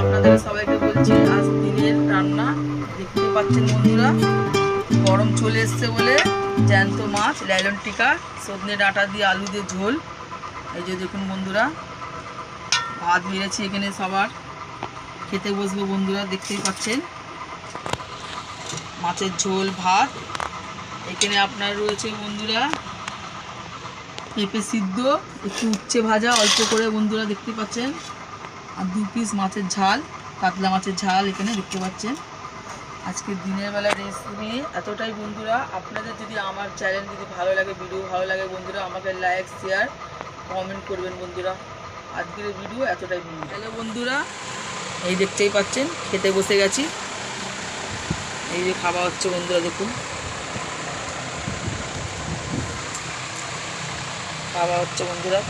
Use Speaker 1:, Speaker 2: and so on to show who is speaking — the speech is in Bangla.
Speaker 1: আপনাদের সবাইকে বলছি আজ দিনের রান্না দেখতে পাচ্ছেন বন্ধুরা। চলে এসছে বলে জ্যান্ত মাছ, লাইলন টিকা, সজনে ডাঁটা দিয়ে আলু দিয়ে ঝোল। এই যে দেখুন বন্ধুরা, ভাত বেড়েছি এখানে সবার। খেতে বসবো বন্ধুরা, দেখতেই পাচ্ছেন। মাছের ঝোল, ভাত। এখানে আপনার রয়েছে বন্ধুরা, পেঁপে সিদ্ধ, একটু উচ্ছে ভাজা, অল্প করে বন্ধুরা দেখতে পাচ্ছেন। আর দু পিস মাছের ঝাল, কাতলা মাছের ঝাল এখানে দেখতে পাচ্ছেন। আজকে দিনের বেলা রেসিপি এতটাই বন্ধুরা, আপনাদের যদি আমার চ্যানেল যদি ভালো লাগে ভিডিও ভালো লাগে বন্ধুরা, আমাকে লাইক শেয়ার কমেন্ট করবেন বন্ধুরা। আজকের ভিডিও এতটাই বন্ধু তাহলে বন্ধুরা, এই দেখতেই পাচ্ছেন, খেতে বসে গেছি। এই যে খাওয়া হচ্ছে বন্ধুরা, দেখুন। খাওয়া হচ্ছে বন্ধুরা।